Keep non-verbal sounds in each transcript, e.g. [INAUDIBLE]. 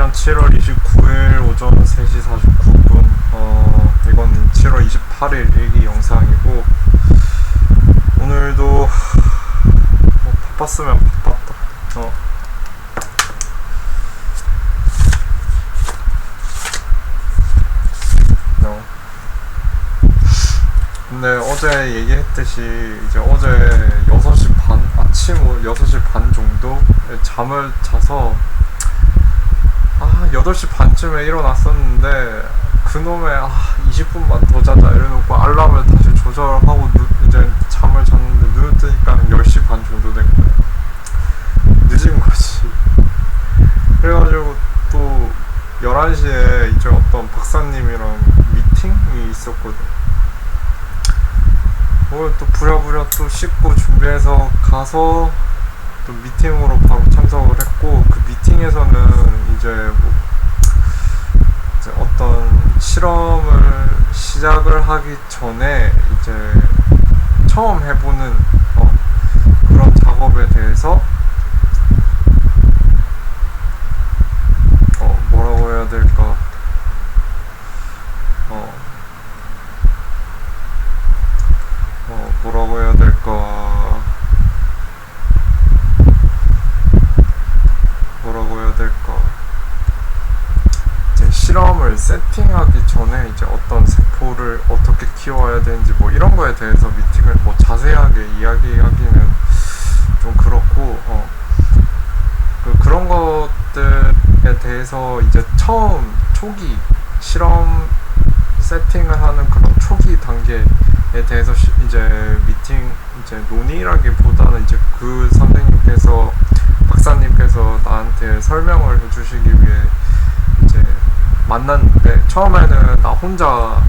2021년 7월 29일 오전 3시 49분. 어 이건 7월 28일 일기 영상이고 오늘도 뭐 바빴으면 바빴다. 어. 어. 근데 어제 얘기했듯이 이제 어제 6시 반 아침 6시 반 정도 잠을 자서 아 8시 반쯤에 일어났었는데 그놈의 아 20분만 더 자자 이래놓고 알람을 다시 조절하고 누, 이제 잠을 잤는데 눈을 뜨니까 한 10시 반 정도 된 거야 늦은 거지. 그래가지고 또 11시에 이제 어떤 박사님이랑 미팅이 있었거든. 오늘 또 부랴부랴 또 씻고 준비해서 가서 또 미팅으로 바로 참석을 했고 그 미팅에서는 이제 뭐 이제 어떤 실험을 시작을 하기 전에 이제 처음 해보는 어, 그런 작업에 대해서 어 뭐라고 해야 될까 어, 어 뭐라고 해야 될까 뭐라고 해야 될까 이제 실험을 세팅하기 전에 이제 어떤 세포를 어떻게 키워야 되는지 뭐 이런 거에 대해서 미팅을 뭐 자세하게 이야기하기는 좀 그렇고 어. 그 그런 대해서 이제 처음 초기 실험 세팅을 하는 그런 초기 단계에 대해서 시- 이제 미팅 이제 논의라기보다는 이제 그 선생님께서 박사님께서 나한테 설명을 해주시기 위해 이제 만났는데 처음에는 나 혼자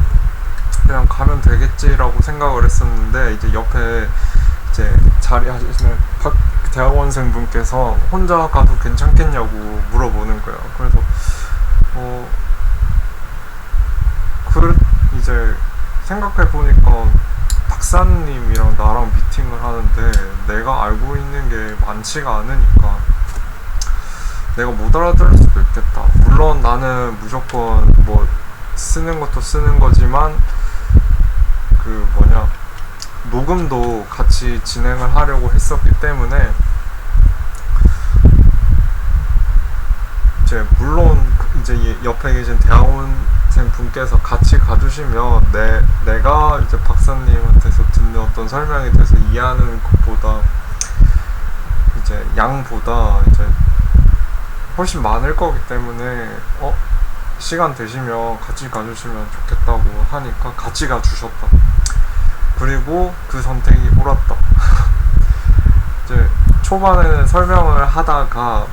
그냥 가면 되겠지라고 생각을 했었는데 이제 옆에 이제 자리하시는 박 대학원생 분께서 혼자 가도 괜찮겠냐고 물어보는 거예요. 그래서 어, 그 이제 생각해 보니까 박사님이랑 나랑 미팅을 하는데 내가 알고 있는 게 많지가 않으니까 내가 못 알아들을 수도 있겠다. 물론 나는 무조건 뭐 쓰는 것도 쓰는 거지만 그 뭐냐 녹음도 같이 진행을 하려고 했었기 때문에 이제 물론 그 이제 이 옆에 계신 대학원생 분께서 같이 가주시면 내 내가 이제 박사님한테서 듣는 어떤 설명에 대해서 이해하는 것보다 이제 양보다 이제 훨씬 많을 거기 때문에 어 시간 되시면 같이 가주시면 좋겠다고 하니까 같이 가주셨다. 그리고 그 선택이 옳았다. [LAUGHS] 이제 초반에는 설명을 하다가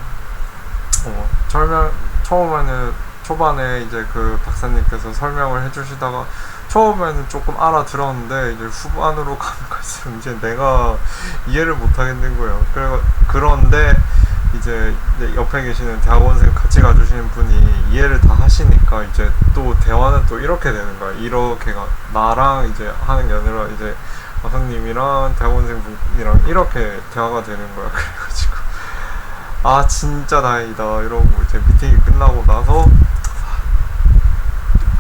어, 설명 처음에는 초반에 이제 그 박사님께서 설명을 해주시다가 처음에는 조금 알아들었는데 이제 후반으로 [LAUGHS] 가면 갈수록 이제 내가 이해를 못 하겠는 거예요. 그래 그런데 이제 내 옆에 계시는 대학원생 같이 가주시는 분이 이해를 다 하시니까 이제 또 대화는 또 이렇게 되는 거야. 이렇게가 나랑 이제 하는 게 아니라 이제 박사님이랑 대학원생 분이랑 이렇게 대화가 되는 거야. [LAUGHS] 그래가지고 아 진짜 다행이다 이러고 이제 미팅이 끝나고 나서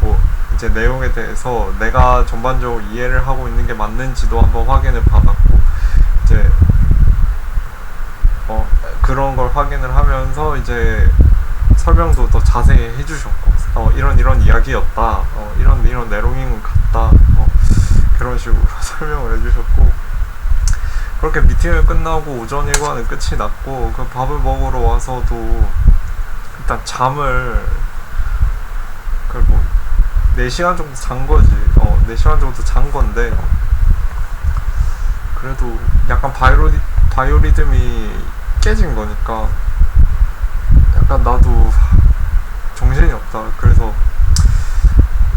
뭐 이제 내용에 대해서 내가 전반적으로 이해를 하고 있는 게 맞는지도 한번 확인을 받았고 이제 어 그런 걸 확인을 하면서 이제 설명도 더 자세히 해주셨고 어 이런 이런 이야기였다 어 이런 이런 내용인 것 같다 어 그런 식으로 [LAUGHS] 설명을 해주셨고 그렇게 미팅을 끝나고 오전 일과는 끝이 났고 그 밥을 먹으러 와서도 일단 잠을 그뭐 4시간 정도 잔 거지. 어 4시간 정도 잔 건데 그래도 약간 바이오 바이오리듬이 깨진 거니까 약간 나도 정신이 없다. 그래서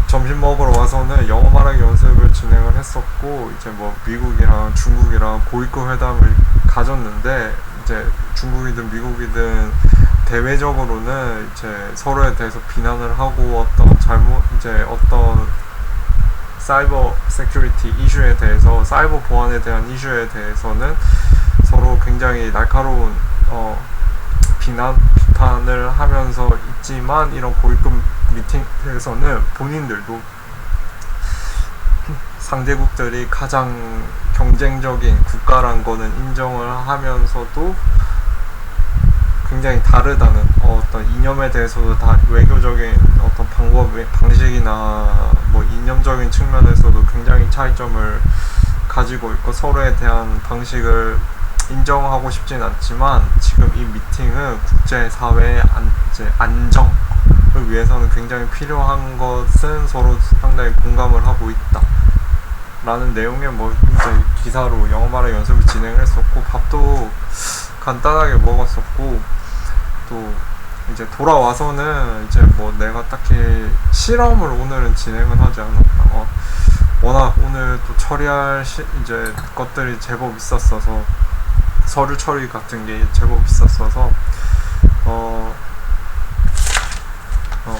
점심 먹으러 와서는 영어 말하기 연습을 진행을 했었고 이제 뭐 미국이랑 중국이랑 고위급 회담을 가졌는데 이제 중국이든 미국이든 대외적으로는 이제 서로에 대해서 비난을 하고 어떤 잘못 이제 어떤 사이버 세큐리티 이슈에 대해서 사이버 보안에 대한 이슈에 대해서는 서로 굉장히 날카로운 어, 비난 비판을 하면서 있지만 이런 고위급 미팅에서는 본인들도 상대국들이 가장 경쟁적인 국가란 거는 인정을 하면서도 굉장히 다르다는 어, 떤 이념에 대해서도 다 외교적인 어떤 방법 방식이나 뭐 이념적인 측면에서도 굉장히 차이점을 가지고 있고 서로에 대한 방식을 인정하고 싶진 않지만 지금 이 미팅은 국제 사회의 안, 안정을 위해서는 굉장히 필요한 것은 서로 상당히 공감을 하고 있다. 라는 내용의 뭐 이제 기사로 영어 말의 연습을 진행했었고 밥도 간단하게 먹었었고 또 이제 돌아와서는 이제 뭐 내가 딱히 실험을 오늘은 진행은 하지 않았다. 어, 워낙 오늘 또 처리할 시, 이제 것들이 제법 있었어서 서류 처리 같은 게 제법 있었어서 어, 어.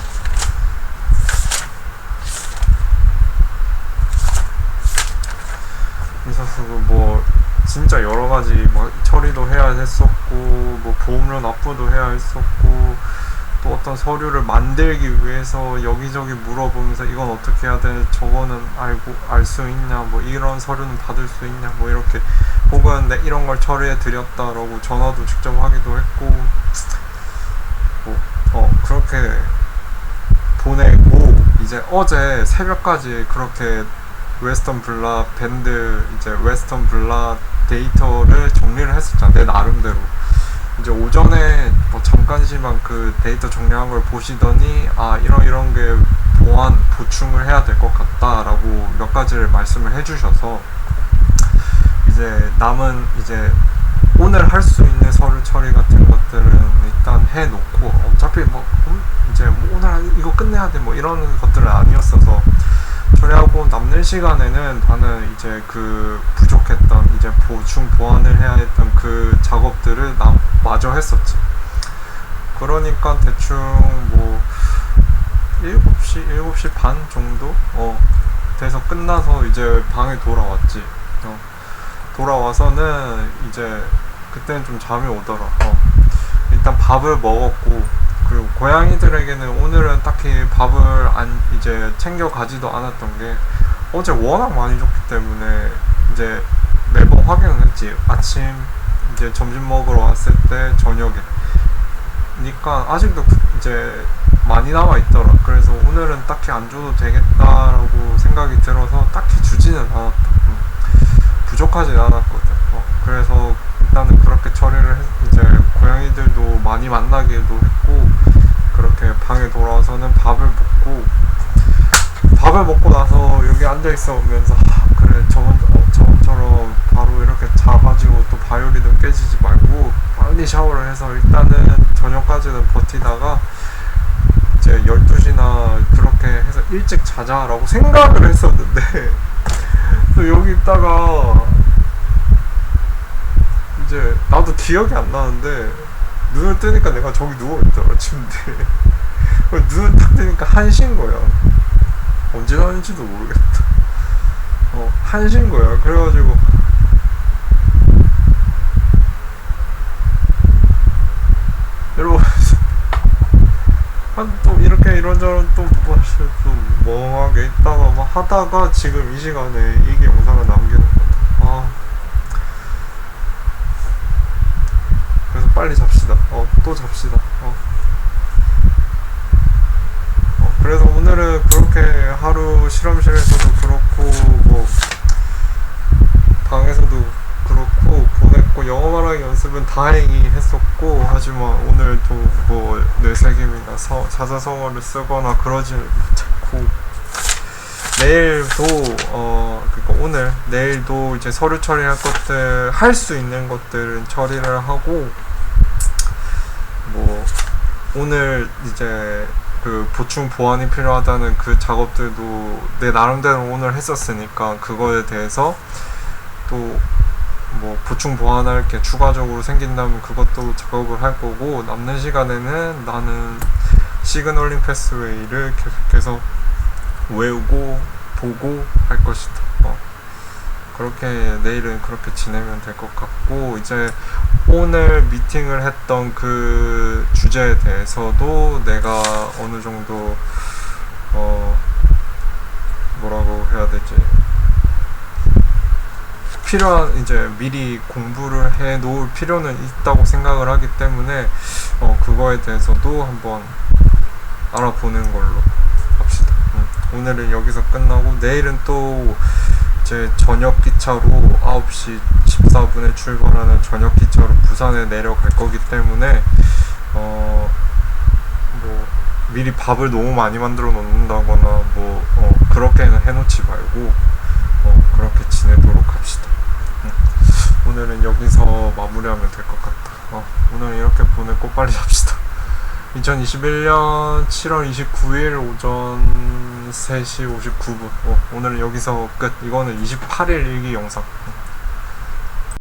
있었어서 뭐 진짜 여러 가지 뭐 처리도 해야 했었고 뭐 보험료 납부도 해야 했었고 또 어떤 서류를 만들기 위해서 여기저기 물어보면서 이건 어떻게 해야 돼? 저거는 알고 알 수 있냐? 뭐 이런 서류는 받을 수 있냐? 뭐 이렇게 혹은 내 이런 걸 처리해 드렸다라고 전화도 직접 하기도 했고 뭐 어 그렇게 보내고 이제 어제 새벽까지 그렇게 웨스턴 블라 밴드 이제 웨스턴 블라 데이터를 정리를 했었잖아 내 나름대로. 이제 오전에 뭐 잠깐이지만 그 데이터 정리한 걸 보시더니 아 이런 이런 게 보완 보충을 해야 될 것 같다라고 몇 가지를 말씀을 해주셔서 이제 남은 이제 오늘 할 수 있는 서류 처리 같은 것들은 일단 해놓고 어차피 뭐 음, 이제 뭐 오늘 이거 끝내야 돼 뭐 이런 것들은 아니었어서 처리하고 남는 시간에는 나는 이제 그 부족했던 이제 보충 보완을 해야 했던 그 작업들을 나 마저 했었지. 그러니까 대충 뭐 7시, 7시 반 정도? 어, 돼서 끝나서 이제 방에 돌아왔지. 어, 돌아와서는 이제 그때는 좀 잠이 오더라. 어, 일단 밥을 먹었고, 그리고 고양이들에게는 오늘은 딱히 밥을 안 이제 챙겨 가지도 않았던 게 어제 워낙 많이 줬기 때문에 이제 매번 확인을 했지 아침 이제 점심 먹으러 왔을 때 저녁에 그러니까 아직도 그 이제 많이 남아 있더라 그래서 오늘은 딱히 안 줘도 되겠다라고 생각이 들어서 딱히 주지는 않았다 음. 부족하진 않았거든. 어, 그래서 일단은 그렇게 처리를 했, 이제 고양이들도 많이 만나기도 했고 그렇게 방에 돌아와서는 밥을 먹고 밥을 먹고 나서 여기 앉아 있어 오면서 아, 그래 저번 어, 저번처럼 바로 이렇게 자가지고 또 바이올리도 깨지지 말고 빨리 샤워를 해서 일단은 저녁까지는 버티다가 이제 12시나 그렇게 해서 일찍 자자라고 생각을 했었는데 또 여기 있다가 이제 나도 기억이 안 나는데 눈을 뜨니까 내가 저기 누워 있더라 침대에. 눈을 딱 뜨니까 한신 거야. 언제 나는지도 모르겠다. 어 한신 거야. 그래가지고 여러분 한 또 이렇게 이런저런 또 사실 좀 멍하게 있다가 막 하다가 지금 이 시간에 이게 영상을 거다 아 그래서 빨리 잡시다. 어, 또 잡시다. 어. 어, 그래서 오늘은 그렇게 하루 실험실에서도 그렇고, 뭐, 방에서도 그렇고, 보냈고, 영어 말하기 연습은 다행히 했었고, 하지만 오늘도 뭐, 뇌세김이나 서, 자자성어를 쓰거나 그러지 못했고, 내일도 어 그니까 오늘 내일도 이제 서류 처리할 것들 할 수 있는 것들은 처리를 하고 뭐 오늘 이제 그 보충 보완이 필요하다는 그 작업들도 내 나름대로 오늘 했었으니까 그거에 대해서 또 뭐 보충 보완할 게 추가적으로 생긴다면 그것도 작업을 할 거고 남는 시간에는 나는 시그널링 패스웨이를 계속해서 외우고 보고 할 것이다. 어. 그렇게 내일은 그렇게 지내면 될 것 같고 이제 오늘 미팅을 했던 그 주제에 대해서도 내가 어느 정도 어 뭐라고 해야 되지 필요한 이제 미리 공부를 해 놓을 필요는 있다고 생각을 하기 때문에 어 그거에 대해서도 한번 알아보는 걸로 합시다. 음, 오늘은 여기서 끝나고 내일은 또제 저녁 기차로 9시 14분에 출발하는 저녁 기차로 부산에 내려갈 거기 때문에 어 뭐 미리 밥을 너무 많이 만들어 놓는다거나 뭐 어, 그렇게는 해놓지 말고 어, 그렇게 지내도록 합시다. 음, 오늘은 여기서 마무리하면 될 것 같다. [LAUGHS] 어, 오늘 이렇게 보내고 빨리 잡시다. 2021년 7월 29일 오전 3시 59분. 어, 오늘은 여기서 끝. 이거는 28일 일기 영상. 음.